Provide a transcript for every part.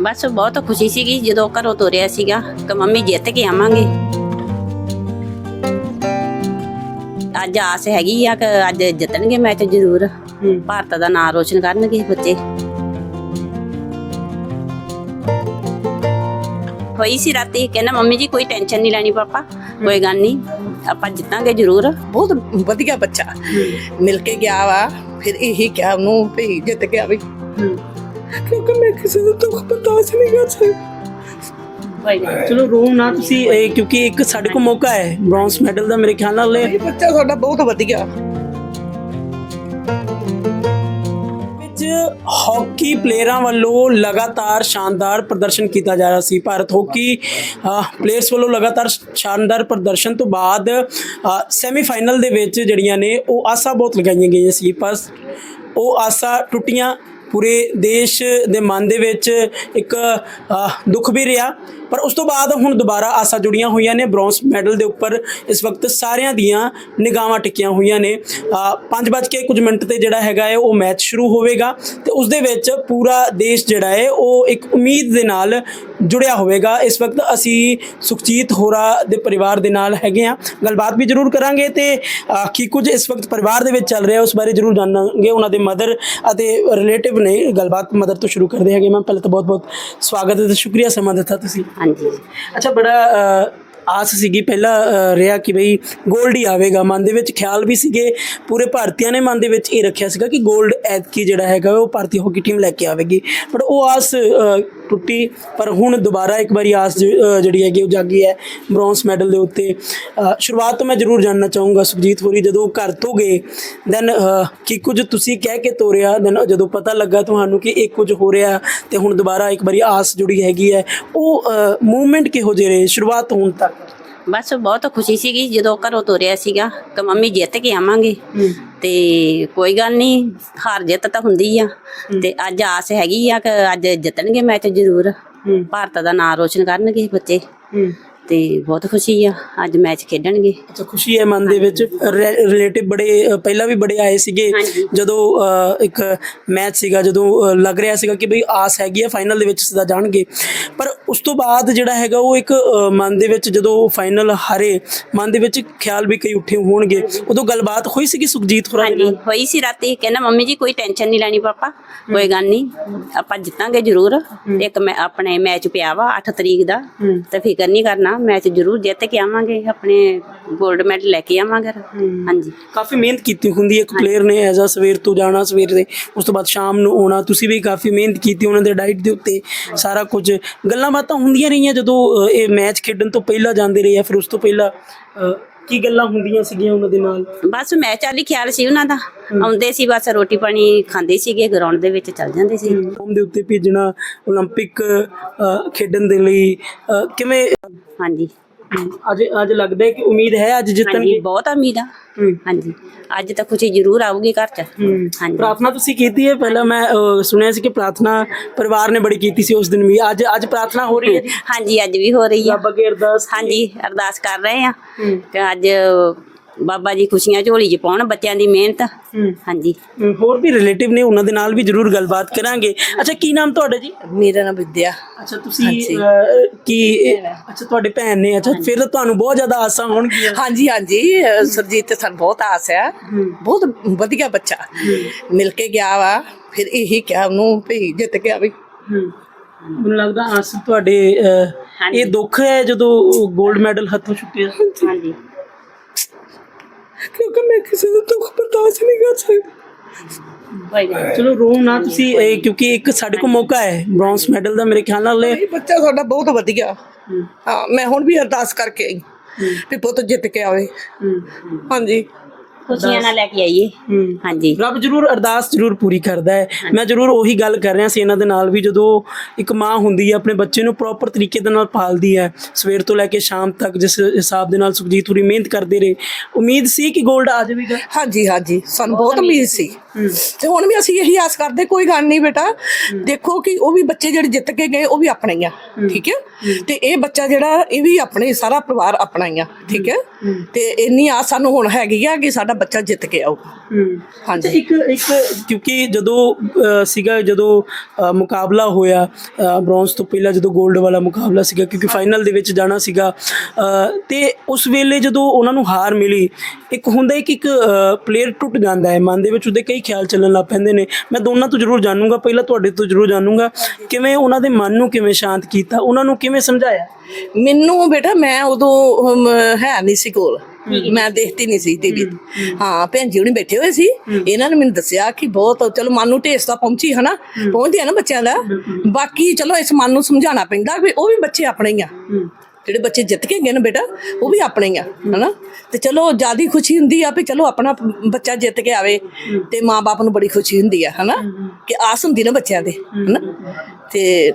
ਬਸ ਬਹੁਤ ਖੁਸ਼ੀ ਸੀਗੀ ਜਦੋਂ ਘਰੋਂ ਤੋਰਿਆ ਸੀਗਾ ਕਿ ਮੰਮੀ ਜਿੱਤ ਕੇ ਆਵਾਂਗੇ ਅੱਜ ਆਸ ਹੈਗੀ ਆ ਕਿ ਅੱਜ ਜਿੱਤਣਗੇ ਮੈਚ ਜ਼ਰੂਰ ਭਾਰਤ ਦਾ ਨਾਮ ਰੋਸ਼ਨ ਕਰਨਗੇ ਬੱਚੇ ਹੋਈ ਸੀ ਰਾਤੀ ਕਹਿੰਦਾ ਮੰਮੀ ਜੀ ਕੋਈ ਟੈਨਸ਼ਨ ਨਹੀਂ ਲੈਣੀ ਪਾਪਾ ਕੋਈ ਗੱਲ ਨਹੀਂ ਆਪਾਂ ਜਿੱਤਾਂਗੇ ਜ਼ਰੂਰ ਬਹੁਤ ਵਧੀਆ ਬੱਚਾ ਮਿਲ ਕੇ ਗਿਆ ਵਾ ਫਿਰ ਇਹੀ ਕਿਹਾ ਉਹਨੂੰ ਵੀ ਜਿੱਤ ਗਿਆ ਵੀ ਕਿਉਂਕਿ ਮੈਂ ਕਿਸੇ ਦਾ ਦੁੱਖ ਬਰਦਾਸ਼ਤ ਨਹੀਂ ਕਰ ਸਕਦੀ। ਚਲੋ ਰੋ ਨਾ ਤੁਸੀਂ ਇਹ ਕਿਉਂਕਿ ਇੱਕ ਸਾਡੇ ਕੋਲ ਮੌਕਾ ਹੈ ਬ੍ਰੌਂਜ਼ ਮੈਡਲ ਦਾ ਮੇਰੇ ਖਿਆਲ ਨਾਲ। ਇਹ ਬੱਚਾ ਸਾਡਾ ਬਹੁਤ ਵਧੀਆ। ਹਾਕੀ ਪਲੇਅਰਾਂ ਵੱਲੋਂ ਲਗਾਤਾਰ ਸ਼ਾਨਦਾਰ ਪ੍ਰਦਰਸ਼ਨ ਕੀਤਾ ਜਾ ਰਿਹਾ ਸੀ। ਭਾਰਤ ਹਾਕੀ ਪਲੇਅਰਸ ਵੱਲੋਂ ਲਗਾਤਾਰ ਸ਼ਾਨਦਾਰ ਪ੍ਰਦਰਸ਼ਨ ਤੋਂ ਬਾਅਦ ਸੈਮੀਫਾਈਨਲ ਦੇ ਵਿੱਚ ਜਿਹੜੀਆਂ ਨੇ ਉਹ ਆਸਾਂ ਬਹੁਤ ਲਗਾਈਆਂ ਗਈਆਂ ਸੀ। ਪਰ ਉਹ ਆਸਾਂ ਟੁੱਟੀਆਂ ਪੂਰੇ ਦੇਸ਼ ਦੇ ਮਨ ਦੇ ਵਿੱਚ ਇੱਕ ਦੁੱਖ ਵੀ ਰਿਹਾ। ਪਰ ਉਸ ਤੋਂ ਬਾਅਦ ਹੁਣ ਦੁਬਾਰਾ ਆਸਾਂ ਜੁੜੀਆਂ ਹੋਈਆਂ ਨੇ, ਬ੍ਰੌਂਜ਼ ਮੈਡਲ ਦੇ ਉੱਪਰ ਇਸ ਵਕਤ ਸਾਰਿਆਂ ਦੀਆਂ ਨਿਗਾਹਾਂ ਟਿਕੀਆਂ ਹੋਈਆਂ ਨੇ। 5 ਵੱਜ ਕੇ ਕੁਝ ਮਿੰਟ ਤੇ ਜਿਹੜਾ ਹੈਗਾ ਹੈ, ਉਹ ਮੈਚ ਸ਼ੁਰੂ ਹੋਵੇਗਾ ਤੇ ਉਸ ਦੇ ਵਿੱਚ ਪੂਰਾ ਦੇਸ਼ ਜਿਹੜਾ ਹੈ, ਉਹ ਇੱਕ ਉਮੀਦ ਦੇ ਨਾਲ ਜੁੜਿਆ ਹੋਵੇਗਾ। ਇਸ ਵਕਤ ਅਸੀਂ ਸੁਖਜੀਤ ਹੋਰਾ ਦੇ ਪਰਿਵਾਰ ਦੇ ਨਾਲ ਹੈਗੇ ਆ ਗੱਲਬਾਤ ਵੀ ਜ਼ਰੂਰ ਕਰਾਂਗੇ ਤੇ ਕੀ ਕੁਝ ਇਸ ਵਕਤ ਪਰਿਵਾਰ ਦੇ ਵਿੱਚ ਚੱਲ ਰਿਹਾ ਉਸ ਬਾਰੇ ਜ਼ਰੂਰ ਜਾਣਾਂਗੇ ਉਹਨਾਂ ਦੇ ਮਦਰ ਅਤੇ ਰਿਲੇਟਿਵ ਨੇ। ਗੱਲਬਾਤ ਮਦਰ ਤੋਂ ਸ਼ੁਰੂ ਕਰਦੇ ਹੈਗੇ ਮੈਂ ਪਹਿਲਾਂ ਤਾਂ ਬਹੁਤ ਬਹੁਤ ਸਵਾਗਤ ਹੈ ਤੇ ਸ਼ੁਕਰੀਆ ਸਮਾਂ ਦਿੱਤਾ ਤੁਸੀਂ। ਹਾਂਜੀ। ਅੱਛਾ ਬੜਾ ਅ, ਆਸ ਸੀਗੀ ਪਹਿਲਾਂ ਅ, ਰਿਹਾ ਕਿ ਬਈ 골ਡ ਹੀ ਆਵੇਗਾ। ਮਨ ਦੇ ਵਿੱਚ ਖਿਆਲ ਵੀ ਸੀਗੇ ਪੂਰੇ ਭਾਰਤੀਆਂ ਨੇ ਮਨ ਦੇ ਵਿੱਚ ਇਹ ਰੱਖਿਆ ਸੀਗਾ ਕਿ 골ਡ ਐਤਕੀ ਜਿਹੜਾ ਹੈਗਾ ਉਹ ਭਾਰਤੀ ਹਾਕੀ ਟੀਮ ਲੈ ਕੇ ਆਵੇਗੀ। ਬਟ ਉਹ ਆਸ ਅ, ਟੁੱਟੀ, ਪਰ ਹੁਣ ਦੁਬਾਰਾ ਇੱਕ ਵਾਰੀ ਆਸ ਜਿਹੜੀ ਹੈਗੀ ਉਹ ਜਾਗੀ ਹੈ ਬ੍ਰੌਂਜ਼ ਮੈਡਲ ਦੇ ਉੱਤੇ। ਸ਼ੁਰੂਆਤ ਤੋਂ ਮੈਂ ਜ਼ਰੂਰ ਜਾਣਨਾ ਚਾਹੂੰਗਾ ਸੁਖਜੀਤ ਹੋਰੀ ਜਦੋਂ ਘਰ ਤੋਂ ਗਏ ਦੈਨ ਕੀ ਕੁਝ ਤੁਸੀਂ ਕਹਿ ਕੇ ਤੋਰਿਆ? ਦੈਨ ਜਦੋਂ ਪਤਾ ਲੱਗਾ ਤੁਹਾਨੂੰ ਕਿ ਇਹ ਕੁਝ ਹੋ ਰਿਹਾ, ਤੇ ਹੁਣ ਦੁਬਾਰਾ ਇੱਕ ਵਾਰੀ ਆਸ ਜੁੜੀ ਹੈਗੀ ਹੈ, ਉਹ ਮੂਵਮੈਂਟ ਕਿਹੋ ਜਿਹੇ ਰਹੇ ਸ਼ੁਰੂਆਤ ਹੋਣ ਤੱਕ? ਬਸ ਬਹੁਤ ਖੁਸ਼ੀ ਸੀਗੀ ਜਦੋਂ ਘਰੋਂ ਤੋਰਿਆ ਸੀਗਾ ਕਿ ਮੰਮੀ ਜਿੱਤ ਕੇ ਆਵਾਂਗੇ। ਤੇ ਕੋਈ ਗੱਲ ਨਹੀਂ ਹਾਰ ਜਿੱਤ ਤਾਂ ਹੁੰਦੀ ਆ। ਤੇ ਅੱਜ ਆਸ ਹੈਗੀ ਆ ਕਿ ਅੱਜ ਜਿੱਤਣਗੇ ਮੈਚ ਜ਼ਰੂਰ। ਭਾਰਤ ਦਾ ਨਾਮ ਰੋਸ਼ਨ ਕਰਨਗੇ ਬੱਚੇ। ਤੇ ਬਹੁਤ ਖੁਸ਼ੀ ਆ ਅੱਜ ਮੈਚ ਖੇਡਣਗੇ। ਅੱਛਾ ਖੁਸ਼ੀ ਹੈ ਮਨ ਦੇ ਵਿੱਚ। ਰਿਲੇਟਿਵ ਬੜੇ ਪਹਿਲਾਂ ਵੀ ਬੜੇ ਆਏ ਸੀਗੇ। ਜਦੋਂ ਇੱਕ ਮੈਚ ਸੀਗਾ ਜਦੋਂ ਲੱਗ ਰਿਹਾ ਸੀਗਾ ਕਿ ਬਈ ਆਸ ਹੈਗੀ ਹੈ ਫਾਈਨਲ ਦੇ ਵਿੱਚ ਸਦਾ ਜਾਣਗੇ। ਪਰ ਉਸ ਤੋਂ ਬਾਅਦ ਜਿਹੜਾ ਹੈਗਾ ਉਹ ਇੱਕ ਮਨ ਦੇ ਵਿੱਚ ਜਦੋਂ ਫਾਈਨਲ ਹਾਰੇ ਮਨ ਦੇ ਵਿੱਚ ਖਿਆਲ ਵੀ ਕਈ ਉੱਠੇ ਹੋਣਗੇ। ਉਦੋਂ ਗੱਲਬਾਤ ਹੋਈ ਸੀਗੀ ਸੁਖਜੀਤ ਹੋਰਾਂ ਹਾਂਜੀ ਹੋਈ ਸੀ ਰਾਤੀ। ਕਹਿੰਦਾ ਮੰਮੀ ਜੀ ਕੋਈ ਟੈਨਸ਼ਨ ਨਹੀਂ ਲੈਣੀ ਪਾਪਾ ਕੋਈ ਗੱਲ ਨਹੀਂ। ਆਪਾਂ ਜਿੱਤਾਂਗੇ ਜ਼ਰੂਰ। ਇੱਕ ਮੈਂ ਆਪਣੇ ਮੈਚ ਪਿਆ ਵਾ 8 ਤਰੀਕ ਦਾ। ਤੇ ਫਿਕਰ ਨਹੀਂ ਕਰਨਾ ਮੈਚ ਜ਼ਰੂਰ ਜਿੱਤ ਕੇ ਆਵਾਂਗੇ। ਆਪਣੇ 골ਡ ਮੈਡਲ ਲੈ ਕੇ ਆਵਾਂਗੇ। ਹਾਂਜੀ। ਕਾਫੀ ਮਿਹਨਤ ਕੀਤੀ ਹੁੰਦੀ ਹੈ ਇੱਕ ਪਲੇਅਰ ਨੇ ਐਜ਼ ਅ ਸਵੇਰ ਤੋਂ ਜਾਣਾ ਸਵੇਰ ਦੇ। ਉਸ ਤੋਂ ਬਾਅਦ ਸ਼ਾਮ ਨੂੰ ਆਉਣਾ। ਤੁਸੀਂ ਵੀ ਕਾਫੀ ਮਿਹਨਤ ਕੀਤੀ ਉਹਨਾਂ ਦੇ ਡਾਈਟ ਦੇ ਉੱਤੇ ਸਾਰਾ ਕੁਝ। ਗੱਲਾਂ ਬਾਤਾਂ ਹੁੰਦੀਆਂ ਰਹੀਆਂ ਜਦੋਂ ਅ, ਇਹ ਮੈਚ ਖੇਡਣ ਤੋਂ ਪਹਿਲਾਂ ਜਾਂਦੇ ਰਹੇ ਆ ਫਿਰ ਉਸ ਤੋਂ ਪਹਿਲਾਂ ਅ, ਕੀ ਗੱਲਾਂ ਹੁੰਦੀਆਂ ਸੀਗੀਆਂ ਉਹਨਾਂ ਦੇ ਨਾਲ ਬਸ ਮੈਚ ਵਾਲੀ ਖਿਆਲ ਸੀ ਉਹਨਾਂ ਦਾ ਆਉਂਦੇ ਸੀ ਬਸ ਰੋਟੀ ਪਾਣੀ ਖਾਂਦੇ ਸੀਗੇ ਗਰਾਊਂਡ ਦੇ ਵਿੱਚ ਚੱਲ ਜਾਂਦੇ ਸੀ ਫੋਮ ਦੇ ਉੱਤੇ ਭੇਜਣਾ 올림픽 ਅ, ਖੇਡਣ ਦੇ ਲਈ ਅ, ਕਿਵੇਂ ਹਾਂਜੀ ਅੱਜ ਅੱਜ ਲੱਗਦਾ ਹੈ ਕਿ ਉਮੀਦ ਹੈ ਅੱਜ ਹਾਂਜੀ ਜਿੱਤਣਗੇ ਬਹੁਤ ਉਮੀਦ ਆ। ਹੂੰ। ਹਾਂਜੀ। ਅੱਜ ਤਾਂ ਖੁਸ਼ੀ ਜ਼ਰੂਰ ਆਊਗੀ ਘਰ 'ਚ। ਹਾਂਜੀ। ਪ੍ਰਾਰਥਨਾ ਤੁਸੀਂ ਕੀਤੀ ਹੈ? ਪਹਿਲਾਂ ਮੈਂ ਸੁਣਿਆ ਸੀ ਕਿ ਪ੍ਰਾਰਥਨਾ ਪਰਿਵਾਰ ਨੇ ਬੜੀ ਕੀਤੀ ਸੀ ਉਸ ਦਿਨ ਵੀ। ਅੱਜ ਅੱਜ ਪ੍ਰਾਰਥਨਾ ਹੋ ਰਹੀ ਹੈ? ਹਾਂਜੀ ਅੱਜ ਵੀ ਹੋ ਰਹੀ ਆ ਰੱਬ ਅੱਗੇ ਅਰਦਾਸ ਹਾਂਜੀ ਅਰਦਾਸ ਕਰ ਰਹੇ ਆ। ਤੇ ਅੱਜ ਬਾਬਾ ਜੀ ਖੁਸ਼ੀਆਂ ਝੋਲੀ 'ਚ ਪਾਉਣ ਬੱਚਿਆਂ ਦੀ ਮਿਹਨਤ। ਹਾਂਜੀ। ਹੋਰ ਵੀ ਰਿਲੇਟਿਵ ਨੇ ਉਹਨਾਂ ਦੇ ਨਾਲ ਵੀ ਜ਼ਰੂਰ ਗੱਲਬਾਤ ਕਰਾਂਗੇ। ਅੱਛਾ ਕੀ ਨਾਮ ਤੁਹਾਡਾ ਜੀ? ਮੇਰਾ ਨਾਮ ਵਿਦਿਆ। ਅੱਛਾ ਤੁਸੀਂ ਕੀ ਅੱਛਾ ਤੁਹਾਡੇ ਭੈਣ ਨੇ ਅੱਛਾ ਫਿਰ ਤੁਹਾਨੂੰ ਬਹੁਤ ਜ਼ਿਆਦਾ ਆਸਾਂ ਹੋਣਗੀਆਂ। ਹਾਂਜੀ ਹਾਂਜੀ ਸਰਜੀਤ ਤੇ ਸਾਨੂੰ ਬਹੁਤ ਆਸ ਹੈ। ਬਹੁਤ ਵਧੀਆ ਬੱਚਾ। ਮਿਲ ਕੇ ਗਿਆ ਵਾ ਫਿਰ ਇਹੀ ਕਿਹਾ ਉਹਨੂੰ ਵੀ ਜਿੱਤ ਗਿਆ ਵੀ। ਮੈਨੂੰ ਲੱਗਦਾ ਆਸ ਤੁਹਾਡੇ। ਇਹ ਦੁੱਖ ਹੈ ਜਦੋਂ 골ਡ ਮੈਡਲ ਹੱਥੋਂ ਛੁੱਟਿਆ ਹਾਂਜੀ। ਕਿਉਂਕਿ ਮੈਂ ਕਿਸੇ ਦਾ ਦੁੱਖ ਬਰਦਾਸ਼ਤ ਨਹੀਂ ਕਰ ਸਕਦੀ। ਨੀ। ਚਲੋ ਰੋ ਨਾ ਤੁਸੀਂ। ਇਹ ਕਿਉਂਕਿ ਇੱਕ ਸਾਡੇ ਕੋਲ ਮੌਕਾ ਹੈ ਬ੍ਰੌਂਜ਼ ਮੈਡਲ ਦਾ ਮੇਰੇ ਖਿਆਲ ਨਾਲ ਇਹ ਬੱਚਾ ਸਾਡਾ ਬਹੁਤ ਵਧੀਆ। ਹਾਂ। ਮੈਂ ਹੁਣ ਵੀ ਅਰਦਾਸ ਕਰਕੇ ਆਈ। ਵੀ ਪੁੱਤ ਜਿੱਤ ਕੇ ਆਵੇ। ਹਾਂਜੀ। ਖੁਸ਼ੀਆਂ ਨਾਲ ਲੈ ਕੇ ਆਈਏ। ਹਾਂਜੀ। ਰੱਬ ਜਰੂਰ ਅਰਦਾਸ ਜਰੂਰ ਪੂਰੀ ਕਰਦਾ ਹੈ। ਮੈਂ ਜਰੂਰ ਉਹੀ ਗੱਲ ਕਰ ਰਿਹਾ ਸੀ ਇਹਨਾਂ ਦੇ ਨਾਲ ਵੀ ਜਦੋਂ ਇੱਕ ਮਾਂ ਹੁੰਦੀ ਹੈ ਆਪਣੇ ਬੱਚੇ ਨੂੰ ਪ੍ਰੋਪਰ ਤਰੀਕੇ ਦੇ ਨਾਲ ਪਾਲਦੀ ਹੈ ਸਵੇਰ ਤੋਂ ਲੈ ਕੇ ਸ਼ਾਮ ਤੱਕ ਜਿਸ ਹਿਸਾਬ ਦੇ ਨਾਲ ਸੁਖਜੀਤ ਪੂਰੀ ਮਿਹਨਤ ਕਰਦੇ ਰਹੇ। ਉਮੀਦ ਸੀ ਕਿ 골ਡ ਆ ਜਾਵੇਗਾ? ਹਾਂਜੀ ਹਾਂਜੀ। ਸਾਨੂੰ ਬਹੁਤ ਉਮੀਦ ਸੀ। ਤੇ ਹੁਣ ਵੀ ਅਸੀਂ ਇਹੀ ਆਸ ਕਰਦੇ ਕੋਈ ਗੱਲ ਨਹੀਂ ਬੇਟਾ। ਦੇਖੋ ਕਿ ਉਹ ਵੀ ਬੱਚੇ ਜਿਹੜੇ ਜਿੱਤ ਕੇ ਗਏ ਉਹ ਵੀ ਆਪਣੇ ਹੀ ਆ ਠੀਕ ਹੈ? ਤੇ ਇਹ ਬੱਚਾ ਜਿਹੜਾ ਇਹ ਵੀ ਆਪਣੇ ਸਾਰਾ ਪਰਿਵਾਰ ਆਪਣਾ ਹੀ ਆ ਠੀਕ ਹੈ? ਤੇ ਇੰਨੀ ਆਸ ਸਾਨੂੰ ਹੁਣ ਹੈਗੀ ਆ ਕਿ ਸਾਡਾ ਬੱਚਾ ਜਿੱਤ ਕੇ ਆਊਗਾ। ਹਾਂਜੀ। ਇੱਕ ਇੱਕ ਕਿਉਂਕਿ ਜਦੋਂ ਸੀਗਾ ਜਦੋਂ ਮੁਕਾਬਲਾ ਹੋਇਆ ਬ੍ਰੌਂਜ਼ ਤੋਂ ਪਹਿਲਾਂ ਜਦੋਂ 골ਡ ਵਾਲਾ ਮੁਕਾਬਲਾ ਸੀਗਾ ਕਿਉਂਕਿ ਫਾਈਨਲ ਦੇ ਵਿੱਚ ਜਾਣਾ ਸੀਗਾ ਤੇ ਉਸ ਵੇਲੇ ਜਦੋਂ ਉਹਨਾਂ ਨੂੰ ਹਾਰ ਮਿਲੀ ਇੱਕ ਹੁੰਦਾ ਹੈ ਕਿ ਇੱਕ ਪਲੇਅਰ ਟੁੱਟ ਜਾਂਦਾ ਹੈ ਮਨ ਦੇ ਵਿੱਚ ਉਹਦੇ ਕਈ ਖਿਆਲ ਚੱਲਣ ਲੱਗ ਪੈਂਦੇ ਨੇ। ਮੈਂ ਦੋਨਾਂ ਤੋਂ ਜ਼ਰੂਰ ਜਾਣੂੰਗਾ। ਪਹਿਲਾਂ ਤੁਹਾਡੇ ਤੋਂ ਜ਼ਰੂਰ ਜਾਣੂੰਗਾ। ਕਿਵੇਂ ਉਹਨਾਂ ਦੇ ਮਨ ਨੂੰ ਕਿਵੇਂ ਸ਼ਾਂਤ ਕੀਤਾ? ਉਹਨਾਂ ਨੂੰ ਕਿਵੇਂ ਸਮਝਾਇਆ? ਮੈਨੂੰ ਬੇਟਾ ਮੈਂ ਉਦੋਂ ਹੈ ਨਹੀਂ ਸੀ ਕੋਲ। ਮੈਂ ਦੇਖਦੀ ਨਹੀਂ ਸੀ ਟੀਵੀ ਹਾਂ ਭੈਣ ਜੀ ਹੁਣੀ ਬੈਠੇ ਹੋਏ ਸੀ। ਇਹਨਾਂ ਨੇ ਮੈਨੂੰ ਦੱਸਿਆ ਕਿ ਬਹੁਤ ਚਲੋ ਮਨ ਨੂੰ ਢੇਸ ਤਾਂ ਪਹੁੰਚੀ ਹਨਾ? ਪਹੁੰਚਦੀ ਆ ਨਾ ਬੱਚਿਆਂ ਦਾ। ਬਾਕੀ ਚਲੋ ਇਸ ਮਨ ਨੂੰ ਸਮਝਾਉਣਾ ਪੈਂਦਾ ਵੀ ਉਹ ਵੀ ਬੱਚੇ ਆਪਣੇ ਹੀ ਆ। ਜਿਹੜੇ ਬੱਚੇ ਜਿੱਤ ਕੇ ਗਏ ਨੇ ਬੇਟਾ, ਉਹ ਵੀ ਆਪਣੇ ਹੀ ਆ, ਹਨਾ? ਤੇ ਚਲੋ ਜਿਆਦੀ ਖੁਸ਼ੀ ਹੁੰਦੀ ਆ ਵੀ ਚਲੋ ਆਪਣਾ ਬੱਚਾ ਜਿੱਤ ਕੇ ਆਵੇ ਤੇ ਮਾਪੇ ਨੂੰ ਬੜੀ ਖੁਸ਼ੀ ਹੁੰਦੀ ਆ, ਹਨਾ? ਕਿ ਆਸ ਹੁੰਦੀ ਨਾ ਬੱਚਿਆਂ ਦੇ, ਹਨਾ? ਤੇ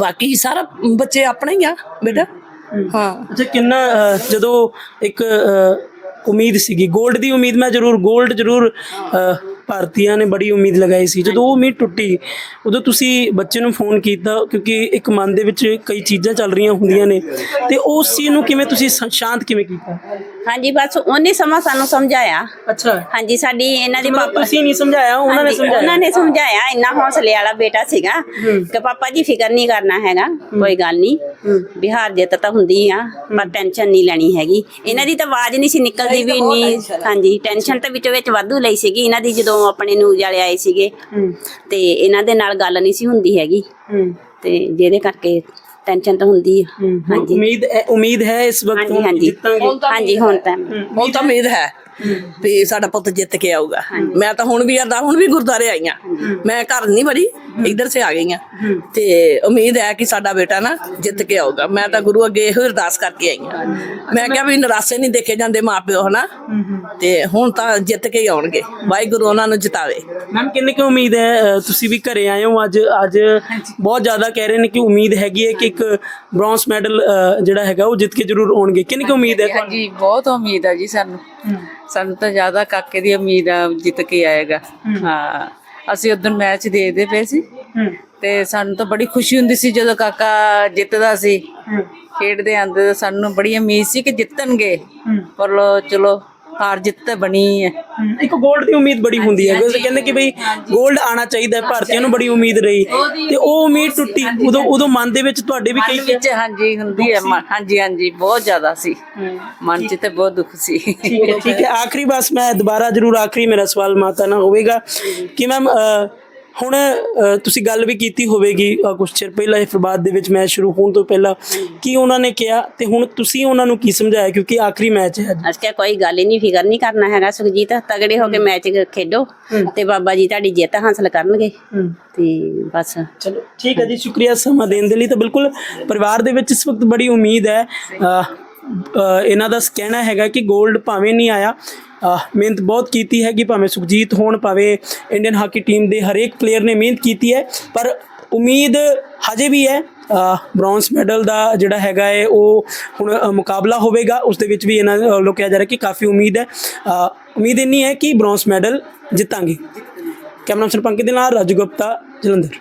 ਬਾਕੀ ਸਾਰਾ ਬੱਚੇ ਆਪਣੇ ਹੀ ਆ, ਬੇਟਾ। ਹਾਂ। ਅੱਛਾ, ਕਿੰਨਾ ਜਦੋਂ ਇੱਕ ਉਮੀਦ ਸੀਗੀ 골ਡ ਦੀ ਉਮੀਦ, ਮੈਂ ਜ਼ਰੂਰ 골ਡ ਜ਼ਰੂਰ ਭਾਰਤੀਆਂ ਨੇ ਬੜੀ ਉਮੀਦ ਲਗਾਈ ਸੀ। ਜਦੋਂ ਉਹ ਉਮੀਦ ਟੁੱਟੀ ਉਦੋਂ ਤੁਸੀਂ ਬੱਚੇ ਨੂੰ ਫੋਨ ਕੀਤਾ ਕਿਉਂਕਿ ਇੱਕ ਮਨ ਦੇ ਵਿੱਚ ਕਈ ਚੀਜ਼ਾਂ ਚੱਲ ਰਹੀਆਂ ਹੁੰਦੀਆਂ ਨੇ। ਤੇ ਉਸ ਚੀਜ਼ ਨੂੰ ਕਿਵੇਂ ਤੁਸੀਂ ਸ਼- ਸ਼ਾਂਤ ਕਿਵੇਂ ਕੀਤਾ? ਹਾਂਜੀ ਬਸ ਉਹਨੇ ਸਮਾਂ ਸਾਨੂੰ ਸਮਝਾਇਆ। ਅੱਛਾ। ਹਾਂਜੀ ਸਾਡੀ ਇਹਨਾਂ ਦੇ ਪਾਪਾ ਤੁਸੀਂ ਨਹੀਂ ਸਮਝਾਇਆ ਉਹਨਾਂ ਨੇ ਹਾਂਜੀ, ਸਮਝਾਇਆ। ਉਹਨਾਂ ਨੇ ਸਮਝਾਇਆ ਇੰਨਾ ਹੌਸਲੇ ਵਾਲਾ ਬੇਟਾ ਸੀਗਾ। ਕਿ ਪਾਪਾ ਜੀ ਫਿਕਰ ਨਹੀਂ ਕਰਨਾ ਹੈਗਾ ਕੋਈ ਗੱਲ ਨਹੀਂ। ਬਿਹਾਰ ਜਿੱਤ ਤਾਂ ਹੁੰਦੀ ਆ ਪਰ ਟੈਨਸ਼ਨ ਨਹੀਂ ਲੈਣੀ ਹੈਗੀ। ਇਹਨਾਂ ਦੀ ਤਾਂ ਆਵਾਜ਼ ਨਹੀਂ ਸੀ ਨਿਕਲਦੀ ਵੀ ਇੰਨੀ ਹਾਂਜੀ ਟੈਨਸ਼ਨ ਤਾਂ ਵਿੱਚੋਂ ਵਿੱਚ ਵਾਧੂ ਲਈ ਸੀਗੀ। ਇਹਨਾਂ ਦੀ ਜਦੋਂ ਆਪਣੇ ਨਿਊਜ਼ ਵਾਲੇ ਆਏ ਸੀਗੇ ਤੇ ਇਹਨਾਂ ਦੇ ਨਾਲ ਗੱਲ ਨਹੀਂ ਸੀ ਹੁੰਦੀ ਹੈਗੀ। ਤੇ ਜਿਹਦੇ ਕਰਕੇ ਟੈਨਸ਼ਨ ਤਾਂ ਹੁੰਦੀ ਆ। ਹਾਂਜੀ। ਉਮੀਦ ਹੈ ਉਮੀਦ ਹੈ ਇਸ ਵਕਤ ਹਾਂਜੀ ਹਾਂਜੀ। ਹੁਣ ਤਾਂ ਹੁਣ ਤਾਂ ਉਮੀਦ ਹੈ। ਵੀ ਸਾਡਾ ਪੁੱਤ ਜਿੱਤ ਕੇ ਆਊਗਾ। ਮੈਂ ਤਾਂ ਹੁਣ ਵੀ ਅਰਦਾ ਹੁਣ ਵੀ ਗੁਰਦਾਰੇ ਆਈਆਂ ਮੈਂ ਘਰ ਨਹੀਂ ਵੜੀ ਇੱਧਰ ਸੇ ਆ ਗਈਆਂ ਤੇ ਉਮੀਦ ਹੈ ਕਿ ਸਾਡਾ ਬੇਟਾ ਨਾ ਜਿੱਤ ਕੇ ਆਊਗਾ। ਮੈਂ ਤਾਂ ਗੁਰੂ ਅੱਗੇ ਇਹੋ ਅਰਦਾਸ ਕਰਕੇ ਆਈ ਹਾਂ ਮੈਂ ਕਿਹਾ ਵੀ ਨਿਰਾਸੇ ਨਹੀਂ ਦੇਖੇ ਜਾਂਦੇ ਮਾਪਿਓ ਹਨਾ? ਤੇ ਹੁਣ ਤਾਂ ਜਿੱਤ ਕੇ ਹੀ ਆਉਣਗੇ। ਵਾਹਿਗੁਰੂ ਉਹਨਾਂ ਨੂੰ ਜਿਤਾਵੇ। ਮੈਮ ਕਿੰਨੀ ਕੁ ਉਮੀਦ ਹੈ ਤੁਸੀਂ ਵੀ ਘਰੇ ਆਏ ਹੋ? ਅੱਜ ਅੱਜ ਬਹੁਤ ਜ਼ਿਆਦਾ ਕਹਿ ਰਹੇ ਨੇ ਕਿ ਉਮੀਦ ਹੈਗੀ ਹੈ ਕਿ ਇੱਕ ਬ੍ਰੌਂਜ਼ ਮੈਡਲ ਜਿਹੜਾ ਹੈਗਾ ਉਹ ਜਿੱਤ ਕੇ ਜ਼ਰੂਰ ਆਉਣਗੇ। ਕਿੰਨੀ ਕੁ ਉਮੀਦ ਹੈ ਤੁਹਾਨੂੰ? ਹਾਂਜੀ ਬਹੁਤ ਉਮੀਦ ਆ ਜੀ ਸਾਨੂੰ। ਸਾਨੂੰ ਤਾਂ ਜ਼ਿਆਦਾ ਕਾਕੇ ਦੀ ਉਮੀਦ ਆ ਜਿੱਤ ਕੇ ਆਏਗਾ। ਹਾਂ। ਅਸੀਂ ਉਦੋਂ ਮੈਚ ਦੇਖਦੇ ਪਏ ਸੀ। ਤੇ ਸਾਨੂੰ ਤਾਂ ਬੜੀ ਖੁਸ਼ੀ ਹੁੰਦੀ ਸੀ ਜਦੋਂ ਕਾਕਾ ਜਿੱਤਦਾ ਸੀ। ਖੇਡਦੇ ਆਂਦੇ ਤਾਂ ਸਾਨੂੰ ਬੜੀ ਉਮੀਦ ਸੀ ਕਿ ਜਿੱਤਣਗੇ। ਪਰ ਲੋ ਚਲੋ ਹਾਰ ਜਿੱਤ ਤਾਂ ਬਣੀ ਹੈ ਇੱਕ 골ਡ ਦੀ ਉਮੀਦ ਬੜੀ ਹੁੰਦੀ ਹੈ ਕਿਉਂਕਿ ਕਹਿੰਦੇ ਕਿ ਬਈ 골ਡ ਆਣਾ ਚਾਹੀਦਾ ਹੈ ਭਾਰਤੀਆਂ ਨੂੰ ਬੜੀ ਉਮੀਦ ਰਹੀ। ਤੇ ਉਹ ਉਮੀਦ ਟੁੱਟੀ ਉਦੋਂ ਉਦੋਂ ਮਨ ਦੇ ਵਿੱਚ ਤੁਹਾਡੇ ਵੀ ਕਈ ਵਿੱਚ ਹਾਂਜੀ ਹੁੰਦੀ ਹੈ ਮਨ- ਹਾਂਜੀ ਹਾਂਜੀ ਬਹੁਤ ਜ਼ਿਆਦਾ ਸੀ। ਮਨ 'ਚ ਤੇ ਬਹੁਤ ਦੁੱਖ ਸੀ। ਠੀਕ ਹੈ ਠੀਕ ਹੈ ਆਖਰੀ ਬਸ ਮੈਂ ਦੁਬਾਰਾ ਜਰੂਰ ਆਖਰੀ ਮੇਰਾ ਸਵਾਲ ਮਾਤਾ ਨਾਲ ਹੋਵੇਗਾ ਕਿ ਮੈਮ ਹੁਣ ਅ, ਤੁਸੀਂ ਗੱਲ ਵੀ ਕੀਤੀ ਹੋਵੇਗੀ ਕੁਛ ਚਿਰ ਪਹਿਲਾਂ ਇਹ ਫਰਬਾਦ ਦੇ ਵਿੱਚ ਮੈਚ ਸ਼ੁਰੂ ਹੋਣ ਤੋਂ ਪਹਿਲਾਂ। ਕੀ ਉਹਨਾਂ ਨੇ ਕਿਹਾ? ਤੇ ਹੁਣ ਤੁਸੀਂ ਉਹਨਾਂ ਨੂੰ ਕੀ ਸਮਝਾਇਆ? ਕਿਉਂਕਿ ਆਖਰੀ ਮੈਚ ਹੈ ਅੱਜ। ਕਿਹਾ ਕੋਈ ਗੱਲ ਹੀ ਨਹੀਂ ਫਿਕਰ ਨਹੀਂ ਕਰਨਾ ਹੈਗਾ ਸੁਖਜੀਤ। ਤਗੜੇ ਹੋ ਕੇ ਮੈਚ ਖੇਡੋ ਤੇ ਬਾਬਾ ਜੀ ਤੁਹਾਡੀ ਜਿੱਤ ਹਾਸਲ ਕਰਨਗੇ। ਤੇ ਬਸ। ਚਲੋ ਠੀਕ ਹੈ ਜੀ ਸ਼ੁਕਰੀਆ ਸਮਾਂ ਦੇਣ ਦੇ ਲਈ। ਤਾਂ ਬਿਲਕੁਲ ਪਰਿਵਾਰ ਦੇ ਵਿੱਚ ਇਸ ਵਕਤ ਬੜੀ ਉਮੀਦ ਹੈ। ਅ, ਅ, ਇਹਨਾਂ ਦਾ ਕਹਿਣਾ ਹੈਗਾ ਕਿ 골ਡ ਭਾਵੇਂ ਨਹੀਂ ਆਇਆ। ਮਿਹਨਤ ਬਹੁਤ ਕੀਤੀ ਹੈਗੀ, ਭਾਵੇਂ ਸੁਖਜੀਤ ਹੋਣ, ਭਾਵੇਂ ਇੰਡੀਅਨ ਹਾਕੀ ਟੀਮ ਦੇ ਹਰੇਕ ਪਲੇਅਰ ਨੇ ਮਿਹਨਤ ਕੀਤੀ ਹੈ, ਪਰ ਉਮੀਦ ਹਜੇ ਵੀ ਹੈ ਬ੍ਰੌਂਜ਼ ਮੈਡਲ ਦਾ ਜਿਹੜਾ ਹੈਗਾ ਹੈ, ਉਹ ਹੁਣ ਮੁਕਾਬਲਾ ਹੋਵੇਗਾ। ਉਸ ਦੇ ਵਿੱਚ ਵੀ ਇਹਨਾਂ ਵੱਲੋਂ ਕਿਹਾ ਜਾ ਰਿਹਾ ਕਿ ਕਾਫੀ ਉਮੀਦ ਹੈ। ਉਮੀਦ ਇੰਨੀ ਹੈ ਕਿ ਬ੍ਰੌਂਜ਼ ਮੈਡਲ ਜਿੱਤਾਂਗੇ। ਕੈਮਰਾ ਪਰਸਨ ਦੇ ਨਾਲ ਰਾਜੂ ਗੁਪਤਾ, ਜਲੰਧਰ।